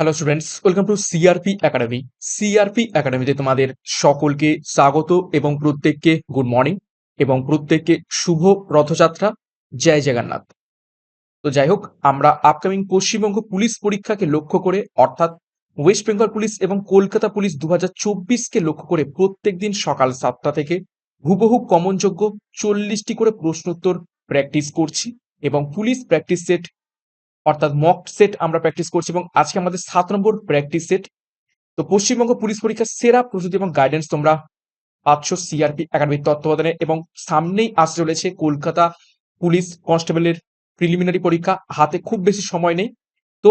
Hello students welcome to CRP academy CRP একাডেমিতে তোমাদের সকলকে স্বাগত এবং প্রত্যেককে গুড মর্নিং এবং প্রত্যেককে শুভ রথযাত্রা। জয় জগন্নাথ। তো যাই হোক আমরা আপকামিং পশ্চিমবঙ্গ পুলিশ পরীক্ষাকে লক্ষ্য করে, অর্থাৎ ওয়েস্ট বেঙ্গল পুলিশ এবং কলকাতা পুলিশ দু চব্বিশকে লক্ষ্য করে প্রত্যেক দিন সকাল সাতটা থেকে হুবহু কমনযোগ্য চল্লিশটি করে প্রশ্নোত্তর প্র্যাকটিস করছি এবং পুলিশ প্র্যাকটিস সেট অর্থাৎ মক সেট আমরা প্র্যাকটিস করছি এবং আজকে আমাদের সাত নম্বর প্র্যাকটিস সেট তো পশ্চিমবঙ্গ পুলিশ পরীক্ষার সেরা প্রস্তুতি এবং গাইডেন্স তোমরা পাচ্ছ সিআরপি একাডেমির তত্ত্বাবধানে এবং সামনেই আসতে চলেছে কলকাতা পুলিশ কনস্টেবলের প্রিলিমিনারি পরীক্ষা। হাতে খুব বেশি সময় নেই। তো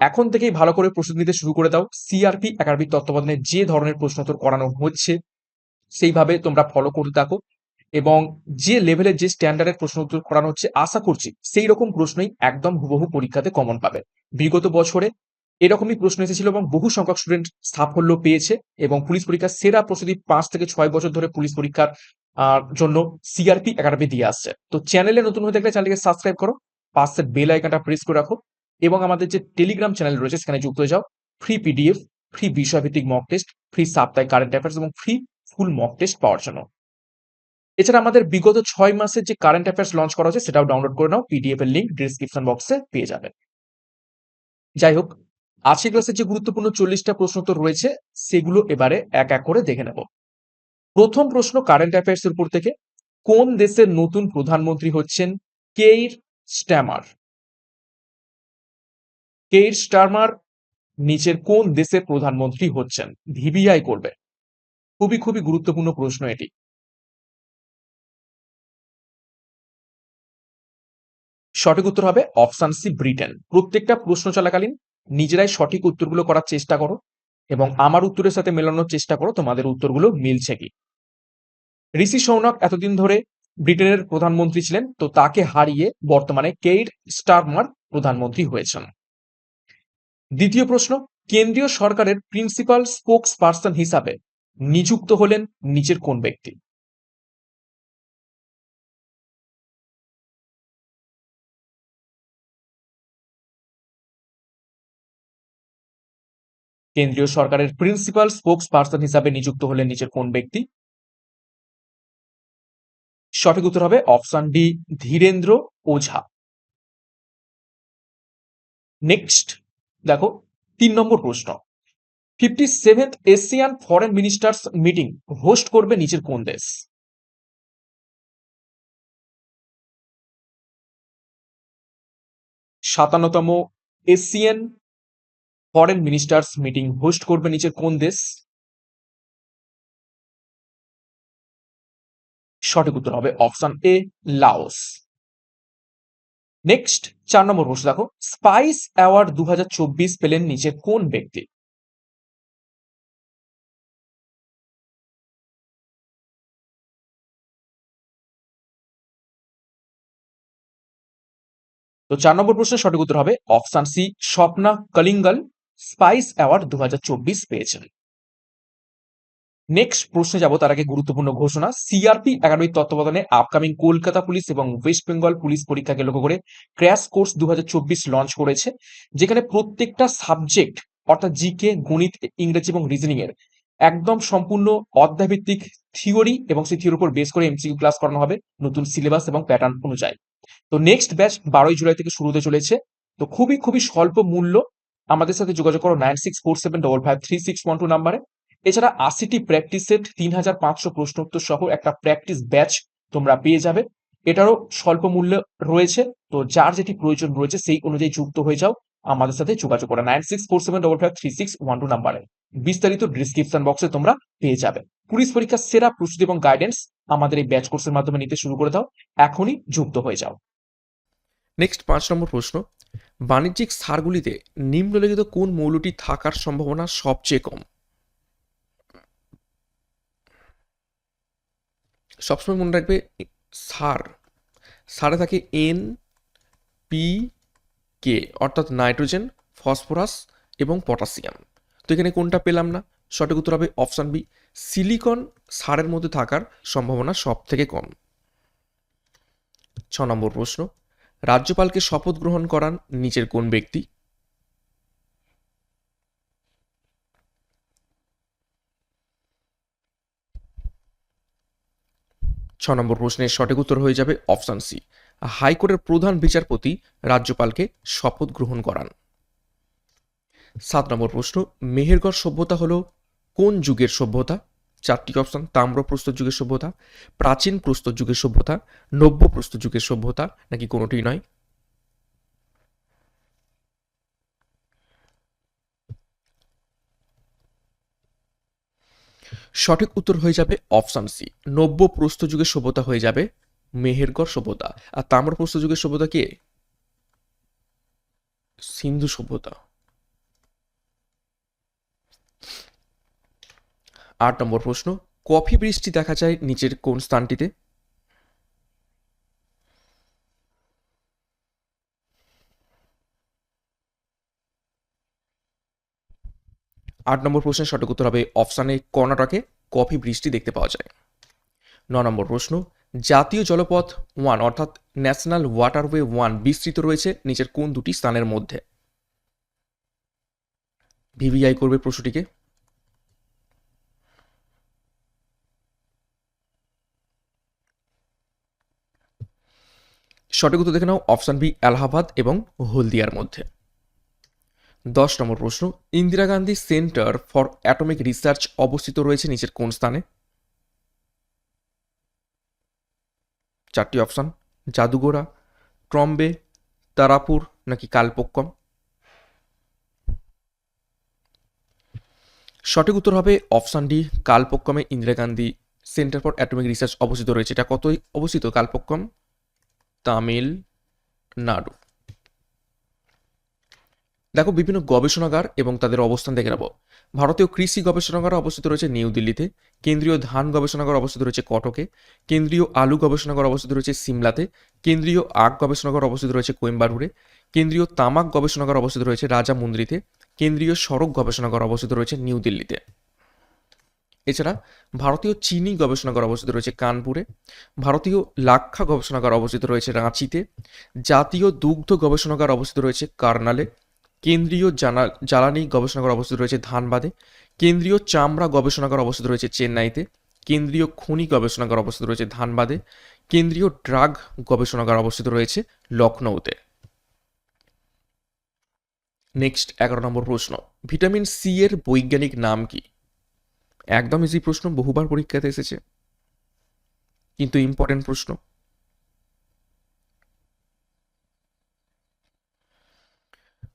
এখন থেকেই ভালো করে প্রস্তুতি নিতে শুরু করে দাও। সিআরপি একাডেমির তত্ত্বাবধানে যে ধরনের প্রশ্নোত্তর করানো হচ্ছে, সেইভাবে তোমরা ফলো করতে থাকো। এবং যে লেভেলের যে স্ট্যান্ডার্ডের প্রশ্ন উত্তর করানো হচ্ছে, আশা করছি সেই রকম প্রশ্নই একদম হুবহু পরীক্ষাতে কমন পাবে। বিগত বছরে এরকমই প্রশ্ন এসেছিল এবং বহু সংখ্যক স্টুডেন্ট সাফল্য পেয়েছে এবং পুলিশ পরীক্ষার সেরা প্রস্তুতি পাঁচ থেকে ছয় বছর ধরে পুলিশ পরীক্ষার জন্য সিআরপি একাডেমি দিয়ে আসছে। তো চ্যানেলে নতুন হয়ে থাকলে চ্যানেলকে সাবস্ক্রাইব করো পাশের বেল আইকনটা প্রেস করে রাখো এবং আমাদের যে টেলিগ্রাম চ্যানেল রয়েছে সেখানে যুক্ত হয়ে যাও। ফ্রি পিডিএফ ফ্রি বিষয়ভিত্তিক মক টেস্ট ফ্রি সাপ্তাহিক কারেন্ট অ্যাফেয়ার্স এবং ফ্রি ফুল মক টেস্ট পাওয়ার জন্য। এছাড়া আমাদের বিগত ছয় মাসের যে কারেন্ট অ্যাফেয়ার্স লঞ্চ করা হয়েছে সেটাও ডাউনলোড করে নাও পিডিএফ এর লিঙ্ক ডিসক্রিপশন বক্সে পেয়ে যাবে যাই হোক, আজকের ক্লাসে যে গুরুত্বপূর্ণ চল্লিশটা প্রশ্ন তো রয়েছে, সেগুলো এবারে এক এক করে দেখে নেব। প্রথম প্রশ্ন কারেন্ট অ্যাফেয়ার্স এর উপর থেকে, কোন দেশের নতুন প্রধানমন্ত্রী হচ্ছেন কেইর স্ট্যামার কেইর স্টারমার নিচের কোন দেশের প্রধানমন্ত্রী হচ্ছেন? ভিবিআই করবে। খুবই খুবই গুরুত্বপূর্ণ প্রশ্ন এটি। সঠিক উত্তর হবে অপশন সি ব্রিটেন। প্রত্যেকটা প্রশ্ন চলাকালীন নিজেরাই সঠিক উত্তরগুলো করার চেষ্টা করো এবং আমার উত্তরের সাথে মেলানোর চেষ্টা করো, তোমাদের উত্তরগুলো মিলছে কি? ঋষি সৌনক এতদিন ধরে ব্রিটেনের প্রধানমন্ত্রী ছিলেন, তো তাকে হারিয়ে বর্তমানে কেইর স্টারমার প্রধানমন্ত্রী হয়েছেন। দ্বিতীয় প্রশ্ন, কেন্দ্রীয় সরকারের প্রিন্সিপাল স্পোক্স পার্সন হিসাবে নিযুক্ত হলেন নিচের কোন ব্যক্তি? কেন্দ্রীয় সরকারের প্রিন্সিপাল স্পোক্স পার্সন হিসাবে নিযুক্ত হলেন নিচের কোন ব্যক্তি? সঠিক উত্তর হবে option D Dhirendra Ojha. Next দেখো, তিন নম্বর প্রশ্ন। Fifty seventh Asian foreign ministers meeting host করবে নিচের কোন দেশ? সাতান্নতম Asian foreign ministers meeting host করবে নিচের কোন দেশ? সঠিক উত্তর হবে অপশন এ লাওস নেক্সট চার নম্বর প্রশ্ন দেখো। স্পাইস অ্যাওয়ার্ড দুহাজার চব্বিশ পেলেন নিচে কোন ব্যক্তি? তো চার নম্বর প্রশ্নের সঠিক উত্তর হবে option C Swapna Kalingal. Spice award দু পেয়েছেন। নেক্সট প্রশ্নে যাব, তার আগে গুরুত্বপূর্ণ ঘোষণা। সিআরপি একাডেমির তত্ত্বাবধানে আপকামিং কলকাতা পুলিশ এবং ওয়েস্ট বেঙ্গল পুলিশ পরীক্ষাকে লক্ষ্য করে ক্র্যাশ কোর্স দু লঞ্চ করেছে, যেখানে প্রত্যেকটা সাবজেক্ট অর্থাৎ জিকে গণিত, ইংরেজি এবং রিজনিং এর, একদম সম্পূর্ণ অধ্যায়ভিত্তিক থিওরি এবং সেই থিওরির উপর বেস করে এমসিকিউ ক্লাস করানো হবে নতুন সিলেবাস এবং প্যাটার্ন অনুযায়ী। তো নেক্সট ব্যাচ বারোই জুলাই থেকে শুরু হতে চলেছে। তো খুবই খুবই স্বল্প মূল্য আমাদের সাথে যোগাযোগ করো nine six four seven double five three six one two নাম্বারে। এছাড়া আশিটি প্র্যাকটিস সেট তিন হাজার পাঁচশো প্রশ্নোত্তর সহ একটা প্র্যাকটিস ব্যাচ তোমরা পেয়ে যাবে। এটারও স্বল্প মূল্য রয়েছে, তো যার যেটি প্রয়োজন রয়েছে সেই অনুযায়ী যুক্ত হয়ে যাও, আমাদের সাথে যোগাযোগ করো nine six four seven double five three six one two নাম্বারে। বিস্তারিত ডিসক্রিপশন বক্সে তোমরা পেয়ে যাবে। পুলিশ পরীক্ষার সেরা প্রস্তুতি এবং গাইডেন্স আমাদের এই ব্যাচ কোর্সের মাধ্যমে নিতে শুরু করে দাও। এখনই যুক্ত হয়ে যাও। নেক্সট পাঁচ নম্বর প্রশ্ন, বাণিজ্যিক সারগুলিতে নিম্নলিখিত কোন মৌলটি থাকার সম্ভাবনা সবচেয়ে কম? সবসময় মনে রাখবে, সার, সারে থাকে এন পি কে অর্থাৎ নাইট্রোজেন, ফসফরাস এবং পটাশিয়াম। তো এখানে কোনটা পেলাম না? সঠিক উত্তর হবে অপশান বি, সিলিকন সারের মধ্যে থাকার সম্ভাবনা সব থেকে কম। ছ নম্বর প্রশ্ন রাজ্যপালকে শপথ গ্রহণ করান নিচের কোন ব্যক্তি? ছ নম্বর প্রশ্নের সঠিক উত্তর হয়ে যাবে অপশান সি। হাইকোর্টের প্রধান বিচারপতি রাজ্যপালকে শপথ গ্রহণ করান। সাত নম্বর প্রশ্ন, মেহেরগড় সভ্যতা হল কোন যুগের সভ্যতা? চারটি অপশন তাম্র প্রস্তর যুগের সভ্যতা, প্রাচীন প্রস্তর যুগের সভ্যতা, নব্য প্রস্তর যুগের সভ্যতা, নাকি কোনোটি নয়? সঠিক উত্তর হয়ে যাবে অপশন সি নব্য প্রস্তর যুগের সভ্যতা হয়ে যাবে মেহেরগড় সভ্যতা। আর তাম্র প্রস্তর যুগের সভ্যতা কে? সিন্ধু সভ্যতা। আট নম্বর প্রশ্ন, কফি বৃষ্টি দেখা যায় নিচের কোন স্থানটিতে? আট নম্বর প্রশ্নের সঠিক উত্তর হবে অপশানে কর্ণাটকে কফি বৃষ্টি দেখতে পাওয়া যায়। ন নম্বর প্রশ্ন, জাতীয় জলপথ ওয়ান অর্থাৎ ন্যাশনাল ওয়াটারওয়ে ওয়ান বিস্তৃত রয়েছে নিচের কোন দুটি স্থানের মধ্যে? ভিভিআই করবে প্রশ্নটিকে। সঠিক উত্তর দেখে নাও, অপশান বি, এলাহাবাদ এবং হলদিয়ার মধ্যে। দশ নম্বর প্রশ্ন, Indira Gandhi centre for atomic research অবস্থিত রয়েছে নিচের কোন স্থানে? চারটি অপশান জাদুগোড়া ট্রম্বে, তারাপুর নাকি কালপক্কম? সঠিক উত্তর হবে option D, কালপক্কমে Indira Gandhi centre for atomic research অবস্থিত রয়েছে। এটা কতই অবস্থিত, কালপক্কম? তামিলনাড়ু দেখো, বিভিন্ন গবেষণাগার এবং তাদের অবস্থান দেখে নেব। ভারতীয় কৃষি গবেষণাগার অবস্থিত রয়েছে নিউ দিল্লিতে, কেন্দ্রীয় ধান গবেষণাগার অবস্থিত রয়েছে কটকে, কেন্দ্রীয় আলু গবেষণাগার অবস্থিত রয়েছে সিমলাতে, কেন্দ্রীয় আখ গবেষণাগার অবস্থিত রয়েছে কোয়েম্বাটুরে, কেন্দ্রীয় তামাক গবেষণাগার অবস্থিত রয়েছে রাজামুন্দ্রিতে, কেন্দ্রীয় সড়ক গবেষণাগার অবস্থিত রয়েছে নিউ দিল্লিতে। এছাড়া ভারতীয় চিনি গবেষণাগার অবস্থিত রয়েছে কানপুরে, ভারতীয় লাক্ষা গবেষণাগার অবস্থিত রয়েছে রাঁচিতে, জাতীয় দুগ্ধ গবেষণাগার অবস্থিত রয়েছে কার্নালে, কেন্দ্রীয় জ্বালানি গবেষণাগার অবস্থিত রয়েছে ধানবাদে, কেন্দ্রীয় চামড়া গবেষণাগার অবস্থিত রয়েছে চেন্নাইতে, কেন্দ্রীয় খনি গবেষণাগার অবস্থিত রয়েছে ধানবাদে, কেন্দ্রীয় ড্রাগ গবেষণাগার অবস্থিত রয়েছে লখনৌতে। নেক্সট এগারো নম্বর প্রশ্ন, ভিটামিন সি এর বৈজ্ঞানিক নাম কি? একদম ইজি প্রশ্ন, বহুবার পরীক্ষাতে এসেছে। কিন্তু ইম্পর্টেন্ট প্রশ্ন।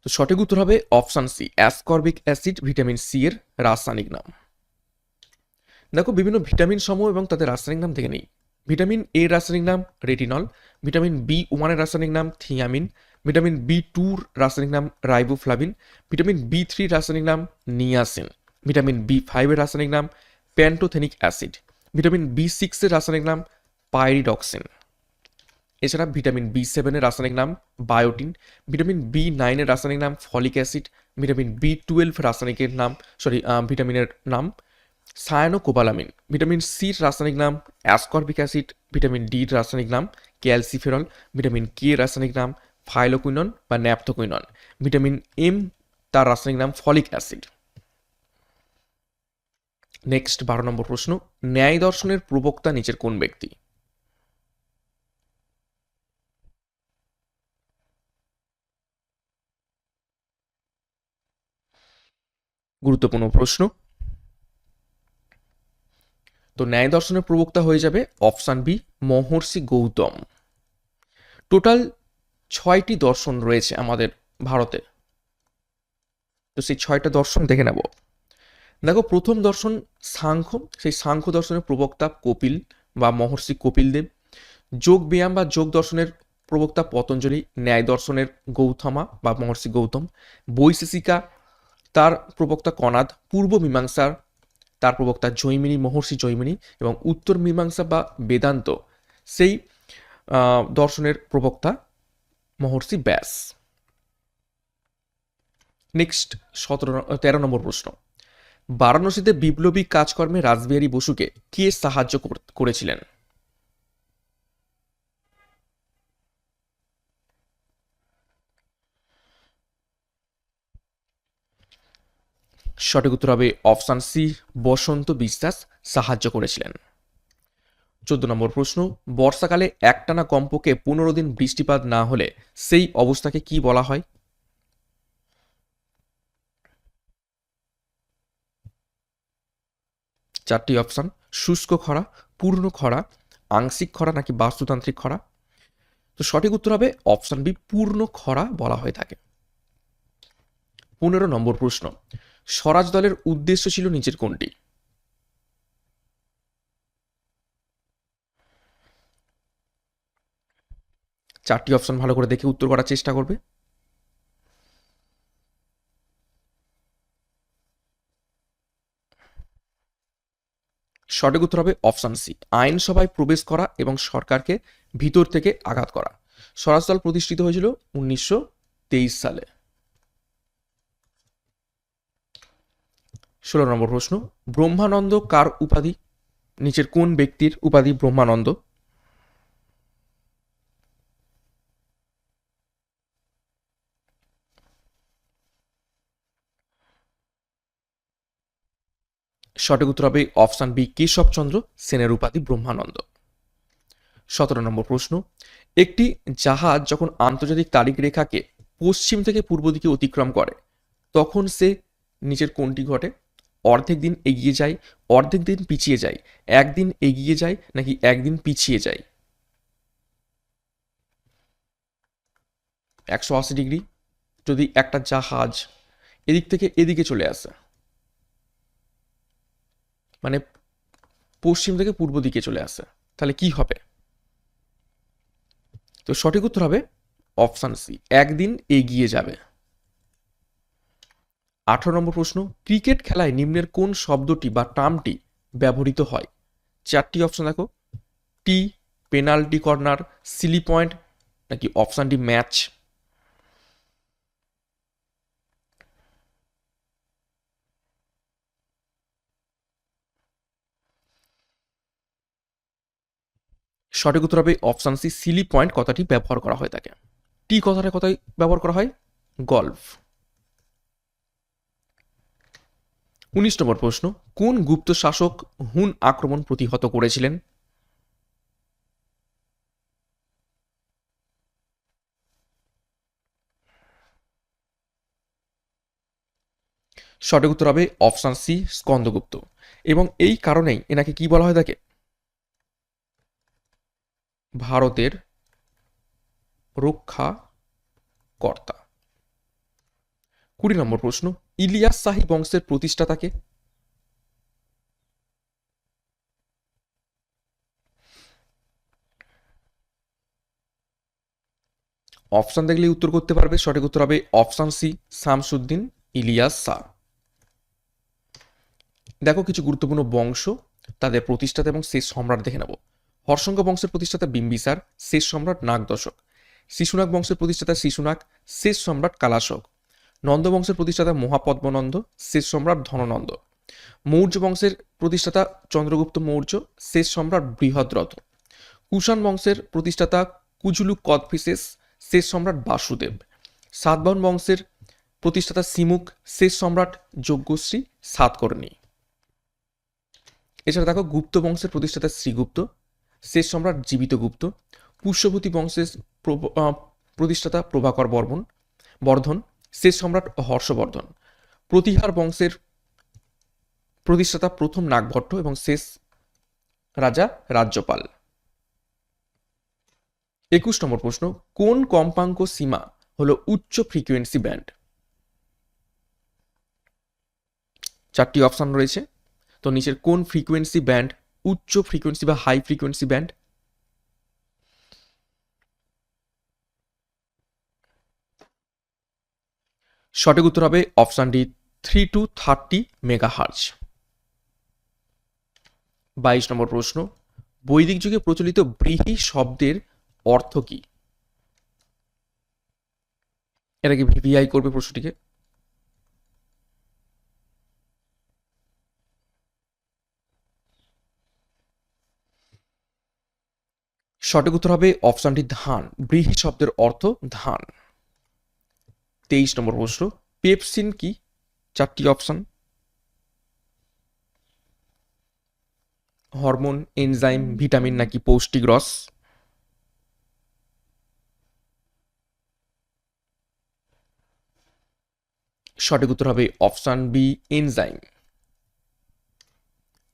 তো সঠিক উত্তর হবে option C ascorbic acid vitamin C এর রাসায়নিক নাম। দেখো, বিভিন্ন ভিটামিন সমূহ এবং তাদের রাসায়নিক নাম থেকে নেই। ভিটামিন এ রাসায়নিক নাম রেটিনল ভিটামিন বি ওয়ানের রাসায়নিক নাম থিয়ামিন ভিটামিন বি টুর রাসায়নিক নাম রাইবোফ্লাভিন ভিটামিন বি থ্রি রাসায়নিক নাম নিয়াসিন ভিটামিন বি ফাইভের রাসায়নিক নাম প্যান্টোথেনিক অ্যাসিড, ভিটামিন বি সিক্সের রাসায়নিক নাম পাইরিডক্সিন। এছাড়া ভিটামিন বি সেভেনের রাসায়নিক নাম বায়োটিন, ভিটামিন বি নাইনের রাসায়নিক নাম folic acid, vitamin B twelve রাসায়নিকের নাম, সরি ভিটামিনের নাম সায়ানোকোবালামিন ভিটামিন সির রাসায়নিক নাম অ্যাসকর্বিক অ্যাসিড, ভিটামিন ডির রাসায়নিক নাম ক্যালসিফেরল, ভিটামিন কে রাসায়নিক নাম ফাইলোকুইনন বা ন্যাপথোকুইনন, ভিটামিন এম তার রাসায়নিক নাম ফলিক অ্যাসিড। নেক্সট বারো নম্বর প্রশ্ন, ন্যায় দর্শনের প্রবক্তা নিচের কোন ব্যক্তি? গুরুত্বপূর্ণ প্রশ্ন। তো ন্যায় দর্শনের প্রবক্তা হয়ে যাবে option B, Maharshi Gautam. Total ছয়টি দর্শন রয়েছে আমাদের ভারতে। তো সেই ছয়টা দর্শন দেখে নেব। দেখো, প্রথম দর্শন সাংখ্য, সেই সাংখ্য দর্শনের প্রবক্তা কপিল বা মহর্ষি কপিল দেব যোগ ব্যায়াম বা যোগ দর্শনের প্রবক্তা পতঞ্জলি, ন্যায় দর্শনের গৌতমা বা মহর্ষি গৌতম। বৈশেষিকা, তার প্রবক্তা কনাদ। পূর্ব মীমাংসার তার প্রবক্তা জৈমিনী, মহর্ষি জৈমিনী এবং উত্তর মীমাংসা বা বেদান্ত। সেই দর্শনের প্রবক্তা মহর্ষি ব্যাস। নেক্সট, সতেরো, তেরো নম্বর প্রশ্ন। বারাণসীতে বিপ্লবী কাজকর্মে রাসবিহারী বসুকে কে সাহায্য করেছিলেন? সঠিক উত্তর হবে অপশান সি, বসন্ত বিশ্বাস সাহায্য করেছিলেন। চোদ্দ নম্বর প্রশ্ন, বর্ষাকালে একটানা কমপক্ষে পনেরো দিন বৃষ্টিপাত না হলে সেই অবস্থাকে কি বলা হয়? চারটি অপশান, শুষ্ক খরা, পূর্ণ খরা, আংশিক খরা নাকি বাস্তুতান্ত্রিক খরা? তো সঠিক উত্তর হবে অপশন বি, পূর্ণ খরা বলা হয়ে থাকে। পনেরো নম্বর প্রশ্ন, স্বরাজ দলের উদ্দেশ্য ছিল নিচের কোনটি? চারটি অপশন ভালো করে দেখে উত্তর করার চেষ্টা করবে। সঠিক উত্তর হবে অপশান সি। আইনসভায় প্রবেশ করা এবং সরকারকে ভিতর থেকে আঘাত করা। স্বরাজ দল প্রতিষ্ঠিত হয়েছিল উনিশশো তেইশ সালে। ষোলো নম্বর প্রশ্ন, ব্রহ্মানন্দ কার উপাধি? নিচের কোন ব্যক্তির উপাধি ব্রহ্মানন্দ? সঠিক উত্তর হবে অপশান বি কেশবচন্দ্র সেনের উপাধি ব্রহ্মানন্দ। সতেরো নম্বর প্রশ্ন, একটি জাহাজ যখন আন্তর্জাতিক তারিখ রেখাকে পশ্চিম থেকে পূর্ব দিকে অতিক্রম করে, তখন সে নিচের কোনটি ঘটে? অর্ধেক দিন এগিয়ে যায়, অর্ধেক দিন পিছিয়ে যায়, একদিন এগিয়ে যায় নাকি একদিন পিছিয়ে যায়? একশো আশি ডিগ্রি, যদি একটা জাহাজ এদিক থেকে এদিকে চলে আসে। মানে পশ্চিম থেকে পূর্ব দিকে চলে আসে। তাহলে কি হবে? তো সঠিক উত্তর হবে অপশান সি। একদিন এগিয়ে যাবে। আঠারো নম্বর প্রশ্ন, ক্রিকেট খেলায় নিম্নের কোন শব্দটি বা টার্মটি ব্যবহৃত হয়? চারটি অপশন দেখো। Tee, penalty corner, silly point, নাকি অপশানটি ম্যাচ? সঠিক উত্তর হবে অপশান সি সিলি পয়েন্ট কথাটি ব্যবহার করা হয়ে থাকে টি কথাটা কথাই ব্যবহার করা হয় গল্ফ উনিশ নম্বর প্রশ্ন, কোন গুপ্ত শাসক হুন আক্রমণ প্রতিহত করেছিলেন? সঠিক উত্তর হবে অপশান সি স্কন্দগুপ্ত। এবং এই কারণেই এনাকে কি বলা হয় থাকে ভারতের রক্ষা কর্তা কুড়ি নম্বর প্রশ্ন, ইলিয়াস শাহী বংশের প্রতিষ্ঠাতাকে অপশন দেখলে উত্তর করতে পারবে, সঠিক উত্তর হবে অপশন সি, শামসুদ্দিন ইলিয়াস শাহ। দেখো কিছু গুরুত্বপূর্ণ বংশ, তাদের প্রতিষ্ঠাতা এবং শেষ সম্রাট দেখে নেব। হর্ষঙ্গ বংশের প্রতিষ্ঠাতা বিম্বিসার, শেষ সম্রাট নাগদশক। শিশুনাগ বংশের প্রতিষ্ঠাতা শিশুনাগ, শেষ সম্রাট কালাশক। নন্দ বংশের প্রতিষ্ঠাতা মহাপদ্মনন্দ, শেষ সম্রাট ধননন্দ। মৌর্য বংশের প্রতিষ্ঠাতা চন্দ্রগুপ্ত মৌর্য, শেষ সম্রাট বৃহদ্রথ। কুষাণ বংশের প্রতিষ্ঠাতা কুজুলু কদফিসেস, শেষ সম্রাট বাসুদেব। সাতবাহন বংশের প্রতিষ্ঠাতা সিমুক, শেষ সম্রাট যজ্ঞশ্রী সাতকর্ণী। এছাড়া দেখো গুপ্ত বংশের প্রতিষ্ঠাতা শ্রীগুপ্ত শেষ সম্রাট জীবিত গুপ্ত পুষ্যভূতি বংশের প্রতিষ্ঠাতা প্রভাকর বর্মন, বর্ধন, শেষ সম্রাট হর্ষবর্ধন। প্রতিহার বংশের প্রতিষ্ঠাতা প্রথম নাগভট্ট এবং শেষ রাজা রাজ্যপাল। একুশ নম্বর প্রশ্ন, কোন কম্পাঙ্ক সীমা হলো উচ্চ ফ্রিকোয়েন্সি ব্যান্ড? চারটি অপশন রয়েছে। তো নিচের কোন ফ্রিকোয়েন্সি ব্যান্ড উচ্চ ফ্রিকোয়েন্সি বা হাই ফ্রিকোয়েন্সি ব্যান্ড সঠিক উত্তর হবে option D three to thirty megahertz বাইশ নম্বর প্রশ্ন, বৈদিক যুগে প্রচলিত ব্রিহি শব্দের অর্থ কি? এটাকে ভিভিআই করবে প্রশ্নটিকে। সঠিক উত্তর হবে অপশনটি ধান। ব্রিহি শব্দের অর্থ ধান। তেইশ নম্বর প্রশ্ন, পেপসিন কি? চারটি অপশন। হরমোন, এনজাইম, ভিটামিন নাকি পৌষ্টিক রস? সঠিক উত্তর হবে অপশান বি, এনজাইম।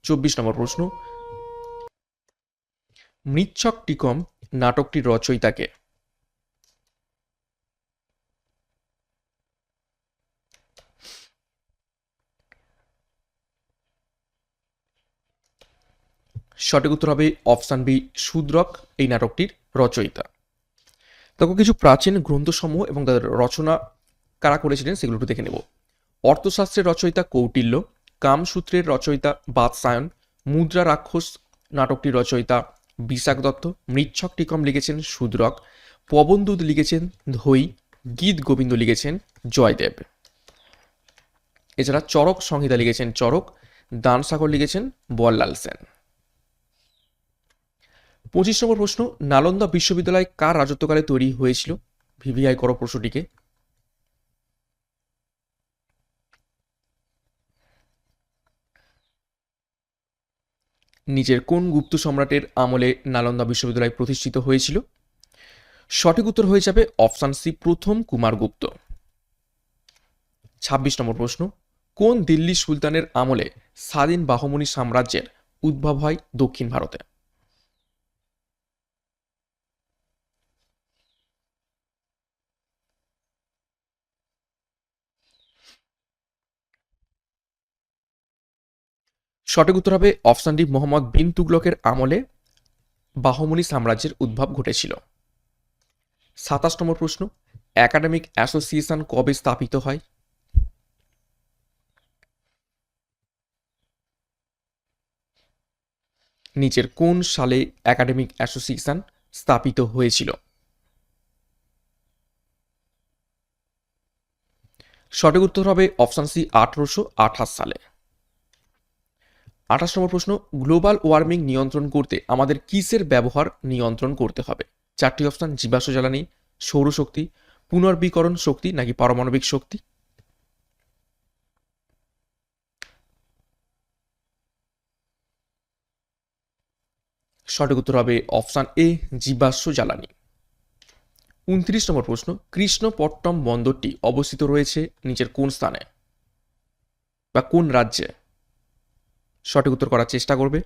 চব্বিশ নম্বর প্রশ্ন মৃচ্ছক টিকম নাটকটির রচয়িতাকে। সঠিক উত্তর হবে অপশান বি, শূদ্রক, এই নাটকটির রচয়িতা। দেখো, কিছু প্রাচীন গ্রন্থসমূহ এবং তাদের রচনা কারা করেছিলেন সেগুলো একটু দেখে নেব। অর্থশাস্ত্রের রচয়িতা কৌটিল্য, কামসূত্রের রচয়িতা বাদসায়ন মুদ্রা রাক্ষস নাটকটির রচয়িতা বিশাখ দত্ত মৃচ্ছক টিকম লিখেছেন শূদ্রক পবনদূত লিখেছেন ধৈ গীত গোবিন্দ লিখেছেন জয়দেব। এছাড়া চরক সংহিতা লিখেছেন চরক দানসাগর লিখেছেন বল্লাল সেন। পঁচিশ নম্বর প্রশ্ন, নালন্দা বিশ্ববিদ্যালয় কার রাজত্বকালে তৈরি হয়েছিল? ভিভিআই করো প্রশ্নটিকে। নিজের কোন গুপ্ত সম্রাটের আমলে নালন্দা বিশ্ববিদ্যালয় প্রতিষ্ঠিত হয়েছিল? সঠিক উত্তর হয়ে যাবে অপশান সি, প্রথম কুমারগুপ্ত ছাব্বিশ নম্বর প্রশ্ন, কোন দিল্লি সুলতানের আমলে স্বাধীন বাহমনি সাম্রাজ্যের উদ্ভব হয় দক্ষিণ ভারতে? সঠিক উত্তর হবে অপশানডি মোহাম্মদ বিন তুগলকের আমলে বাহমনি সাম্রাজ্যের উদ্ভব ঘটেছিল। সাতাশ নম্বর প্রশ্ন, একাডেমিক অ্যাসোসিয়েশন কবে স্থাপিত হয়? নিচের কোন সালে একাডেমিক অ্যাসোসিয়েশন স্থাপিত হয়েছিল? সঠিক উত্তর হবে অপশান সি, আঠারোশো আঠাশ সালে। আঠাশ নম্বর প্রশ্ন, গ্লোবাল ওয়ার্মিং নিয়ন্ত্রণ করতে আমাদের কিসের ব্যবহার নিয়ন্ত্রণ করতে হবে? চারটি অপশান, জীবাশ্ম জ্বালানি সৌরশক্তি পুনর্বীকরণ শক্তি নাকি পারমাণবিক শক্তি? সঠিক উত্তর হবে অপশান এ, জীবাশ্ম জ্বালানি। উনত্রিশ নম্বর প্রশ্ন, কৃষ্ণপট্টম বন্দরটি অবস্থিত রয়েছে নিচের কোন স্থানে? বা কোন রাজ্যে? সঠিক উত্তর করার চেষ্টা করবে।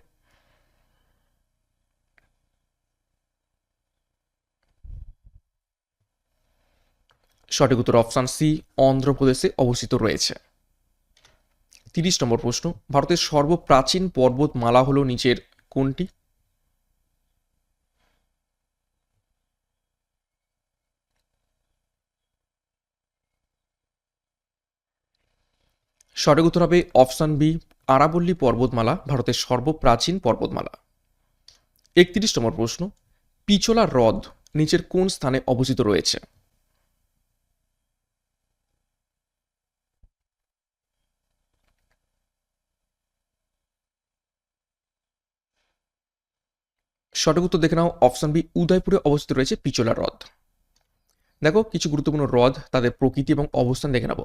সঠিক উত্তর অপশান সি, অন্ধ্রপ্রদেশে অবস্থিত রয়েছে। তিরিশ নম্বর প্রশ্ন, ভারতের সর্বপ্রাচীন পর্বতমালা হল নিচের কোনটি? সঠিক উত্তর হবে অপশান বি আরাবল্লী পর্বতমালা ভারতের সর্বপ্রাচীন পর্বতমালা। একত্রিশ নম্বর প্রশ্ন পিচোলা হ্রদ নিচের কোন স্থানে অবস্থিত রয়েছে? সঠিক উত্তর দেখে নাও, অপশন বি, উদয়পুরে অবস্থিত রয়েছে পিচোলা হ্রদ। দেখো, কিছু গুরুত্বপূর্ণ হ্রদ, তাদের প্রকৃতি এবং অবস্থান দেখে নেব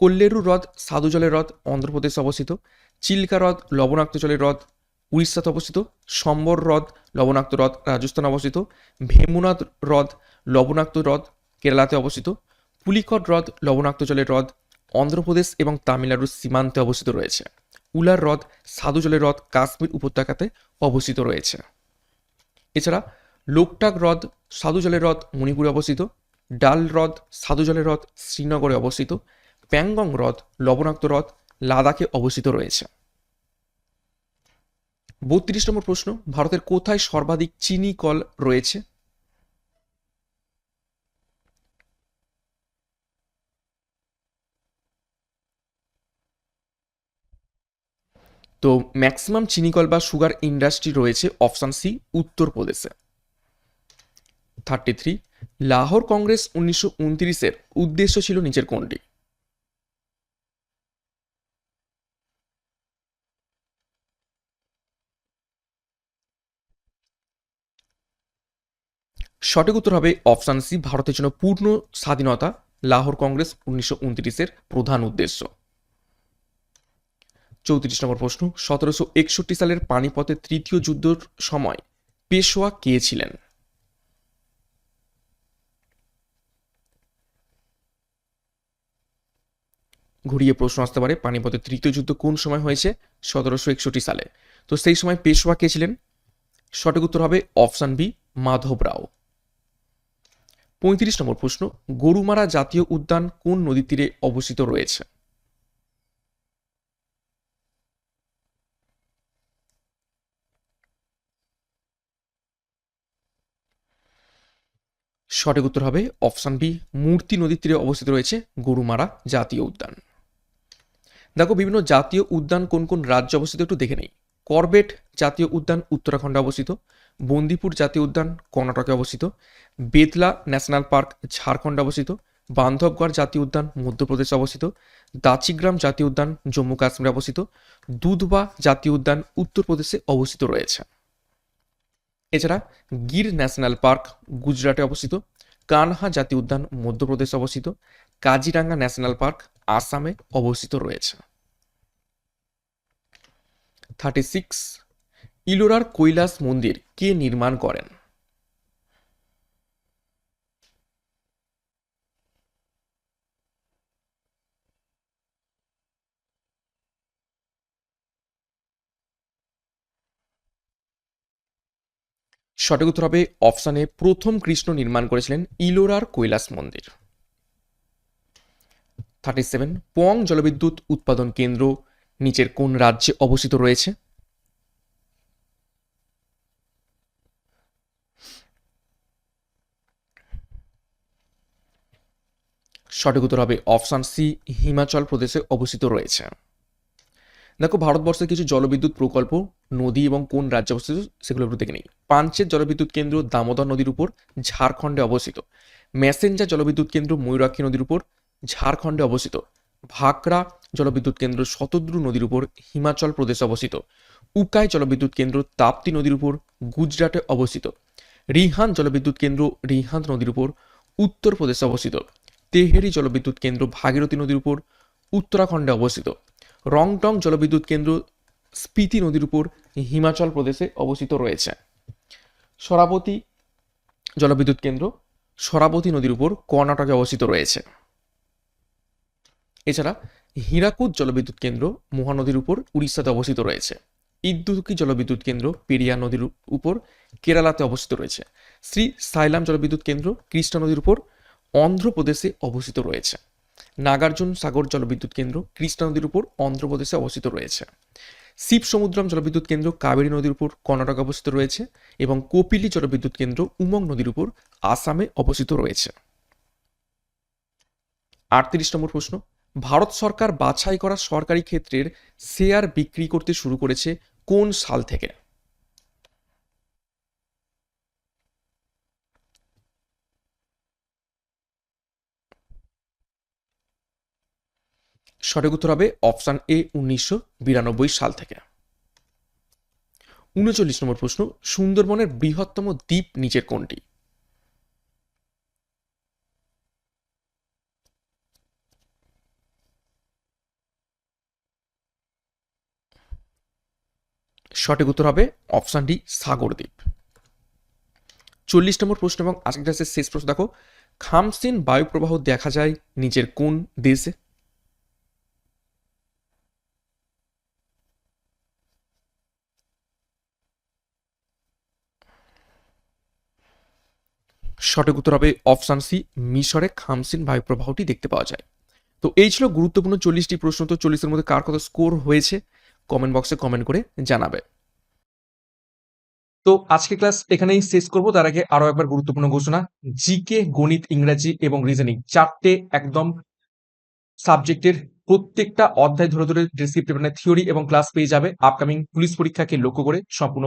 কল্লেরু হ্রদ, সাধু জলের হ্রদ, অন্ধ্রপ্রদেশে অবস্থিত। চিল্কা হ্রদ, লবণাক্ত জলের হ্রদ, উড়িষ্যাতে অবস্থিত। সম্বর হ্রদ, লবণাক্ত হ্রদ, রাজস্থানে অবস্থিত। ভেমুনাথ হ্রদ, লবণাক্ত হ্রদ, কেরালাতে অবস্থিত। পুলিকট হ্রদ, লবণাক্ত জলের হ্রদ, অন্ধ্রপ্রদেশ এবং তামিলনাড়ুর সীমান্তে অবস্থিত রয়েছে। উলার হ্রদ, সাধু জলের হ্রদ, কাশ্মীর উপত্যকাতে অবস্থিত রয়েছে। এছাড়া লোকটাক হ্রদ, সাধু জলের হ্রদ, মণিপুরে অবস্থিত। ডাল হ্রদ, সাধু জলের হ্রদ, শ্রীনগরে অবস্থিত। প্যাংগং হ্রদ, লবণাক্ত হ্রদ লাদাখে অবস্থিত রয়েছে। বত্রিশ নম্বর প্রশ্ন, ভারতের কোথায় সর্বাধিক চিনি কল রয়েছে? তো ম্যাক্সিমাম চিনিকল বা সুগার ইন্ডাস্ট্রি রয়েছে অপশান সি উত্তরপ্রদেশে থার্টি থ্রি লাহোর কংগ্রেস উনিশশো উনত্রিশের উদ্দেশ্য ছিল নিচের কোনটি? সঠিক উত্তর হবে অপশান সি, ভারতের জন্য পূর্ণ স্বাধীনতা, লাহোর কংগ্রেস উনিশশো উনত্রিশের প্রধান উদ্দেশ্য। চৌত্রিশ নম্বর প্রশ্ন, সতেরোশো একষট্টি সালের পানিপথের তৃতীয় যুদ্ধের সময় পেশোয়া কে ছিলেন? ঘুরিয়ে প্রশ্ন আসতে পারে, পানিপথের তৃতীয় যুদ্ধ কোন সময় হয়েছে? সতেরোশো একষট্টি সালে। তো সেই সময় পেশোয়া কে ছিলেন? সঠিক উত্তর হবে অপশান বি, মাধব রাও। পঁয়ত্রিশ নম্বর প্রশ্ন, গরুমারা জাতীয় উদ্যান কোন নদীর তীরে অবস্থিত রয়েছে? সঠিক উত্তর হবে অপশান বি, মূর্তি নদীর তীরে অবস্থিত রয়েছে গরুমারা জাতীয় উদ্যান। দেখো, বিভিন্ন জাতীয় উদ্যান কোন কোন রাজ্যে অবস্থিত একটু দেখে নেই। করবেট জাতীয় উদ্যান উত্তরাখণ্ডে অবস্থিত বন্দিপুর জাতীয় উদ্যান, কর্ণাটকে অবস্থিত। বেতলা ন্যাশনাল পার্ক, ঝাড়খণ্ডে অবস্থিত। বান্ধবগড় জাতীয় উদ্যান, মধ্যপ্রদেশে অবস্থিত। দাচিগ্রাম জাতীয় উদ্যান, জম্মু কাশ্মীরে অবস্থিত। দুধবা জাতীয় উদ্যান উত্তরপ্রদেশে অবস্থিত রয়েছে। এছাড়া গির ন্যাশনাল পার্ক, গুজরাটে অবস্থিত। কানহা জাতীয় উদ্যান, মধ্যপ্রদেশে অবস্থিত। কাজিরাঙ্গা ন্যাশনাল পার্ক, আসামে অবস্থিত রয়েছে। থার্টি সিক্স ইলোরার কৈলাস মন্দির কে নির্মাণ করেন? সঠিক উত্তর হবে অপশানে প্রথম কৃষ্ণ নির্মাণ করেছিলেন ইলোরার কৈলাস মন্দির। থার্টি সেভেন, পং জলবিদ্যুৎ উৎপাদন কেন্দ্র, নিচের কোন রাজ্যে অবস্থিত রয়েছে? সঠিক উত্তর হবে অপশান সি, হিমাচল প্রদেশে অবস্থিত রয়েছে। দেখো ভারতবর্ষের কিছু জলবিদ্যুৎ প্রকল্প, নদী এবং কোন রাজ্যে অবস্থিত সেগুলো একটু দেখে নিই। পাঞ্চের জলবিদ্যুৎ কেন্দ্র দামোদর নদীর উপর, ঝাড়খণ্ডে অবস্থিত। ম্যাসেঞ্জার জলবিদ্যুৎ কেন্দ্র ময়ূরাক্ষী নদীর উপর, ঝাড়খণ্ডে অবস্থিত। ভাকরা জলবিদ্যুৎ কেন্দ্র শতদ্রু নদীর উপর, হিমাচল প্রদেশে অবস্থিত। উকাই জলবিদ্যুৎ কেন্দ্র তাপ্তি নদীর উপর, গুজরাটে অবস্থিত। রিহান জলবিদ্যুৎ কেন্দ্র রিহান নদীর উপর উত্তরপ্রদেশে অবস্থিত। তেহেরি জলবিদ্যুৎ কেন্দ্র ভাগীরথী নদীর উপর উত্তরাখণ্ডে অবস্থিত। রংটং জলবিদ্যুৎ কেন্দ্র স্পিতি নদীর উপর হিমাচল প্রদেশে অবস্থিত রয়েছে। সরাবতী জলবিদ্যুৎ কেন্দ্র সরাবতী নদীর উপর কর্ণাটকে অবস্থিত রয়েছে। এছাড়া হীরাকুদ জলবিদ্যুৎ কেন্দ্র মহানদীর উপর উড়িষ্যাতে অবস্থিত রয়েছে। ইদ্দুকি জলবিদ্যুৎ কেন্দ্র পেরিয়া নদীর উপর কেরালাতে অবস্থিত রয়েছে। শ্রী সাইলাম জলবিদ্যুৎ কেন্দ্র কৃষ্ণা নদীর উপর অন্ধ্রপ্রদেশে অবস্থিত রয়েছে। নাগার্জুন সাগর জলবিদ্যুৎ কেন্দ্র কৃষ্ণা নদীর উপর অন্ধ্রপ্রদেশে অবস্থিত রয়েছে। শিব সমুদ্রম জলবিদ্যুৎ কেন্দ্র কাবেরী নদীর উপর কর্ণাটক অবস্থিত রয়েছে এবং কপিলি জলবিদ্যুৎ কেন্দ্র উমং নদীর উপর আসামে অবস্থিত রয়েছে। আটত্রিশ নম্বর প্রশ্ন, ভারত সরকার বাছাই করা সরকারি ক্ষেত্রের শেয়ার বিক্রি করতে শুরু করেছে কোন সাল থেকে? সঠিক উত্তর হবে অপশান এ উনিশশো বিরানব্বই সাল থেকে। উনচল্লিশ নম্বর প্রশ্ন, সুন্দরবনের বৃহত্তম দ্বীপ নিচের কোনটি? সঠিক উত্তর হবে অপশান ডি সাগরদ্বীপ চল্লিশ নম্বর প্রশ্ন এবং আজকের শেষ প্রশ্ন দেখো, খামসিন বায়ুপ্রবাহ দেখা যায় নিচের কোন দেশে? সঠিক উত্তর হবে অপশান সি মিশরে খামসিন বায়ুপ্রবাহটি দেখতে পাওয়া যায়। তো এই ছিল গুরুত্বপূর্ণ চল্লিশটি প্রশ্ন, তো চল্লিশের মধ্যে কার কত স্কোর হয়েছে? কমেন্ট বক্সে কমেন্ট করে জানাবে। তো আজকে ক্লাস এখানেই শেষ করব, তার আগে আরও একবার গুরুত্বপূর্ণ ঘোষণা। জিকে গণিত, ইংরাজি এবং রিজনিং চারটে একদম সাবজেক্টের প্রত্যেকটা অধ্যায় ধরে ধরে ডেসক্রিপটিভ মানে থিওরি এবং ক্লাস পেয়ে যাবে। আপকামিং পুলিশ পরীক্ষাকে লক্ষ্য করে সম্পূর্ণ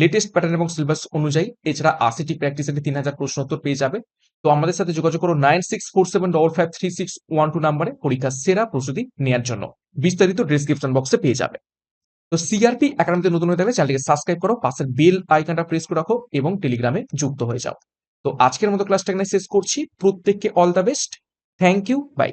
লেটেস্ট প্যাটার্ন এবং সিলেবাস অনুযায়ী, এছাড়া আশিটি প্র্যাকটিস থেকে তিন হাজার প্রশ্ন উত্তর পেয়ে যাবে। তো আমাদের সাথে যোগাযোগ করো nine six four seven double five three six one two নাম্বারে পরীক্ষার সেরা প্রস্তুতি নেওয়ার জন্য। বিস্তারিত ডিসক্রিপশন বক্সে পেয়ে যাবে। তো সিআরপি একাডেমিতে নতুন হয়ে চ্যানেলটিকে সাবস্ক্রাইব করো, পাশের বেল আইকনটা প্রেস করে রাখো এবং টেলিগ্রামে যুক্ত হয়ে যাও। তো আজকের মতো ক্লাসটা এখানে শেষ করছি। প্রত্যেককে all the best thank you bye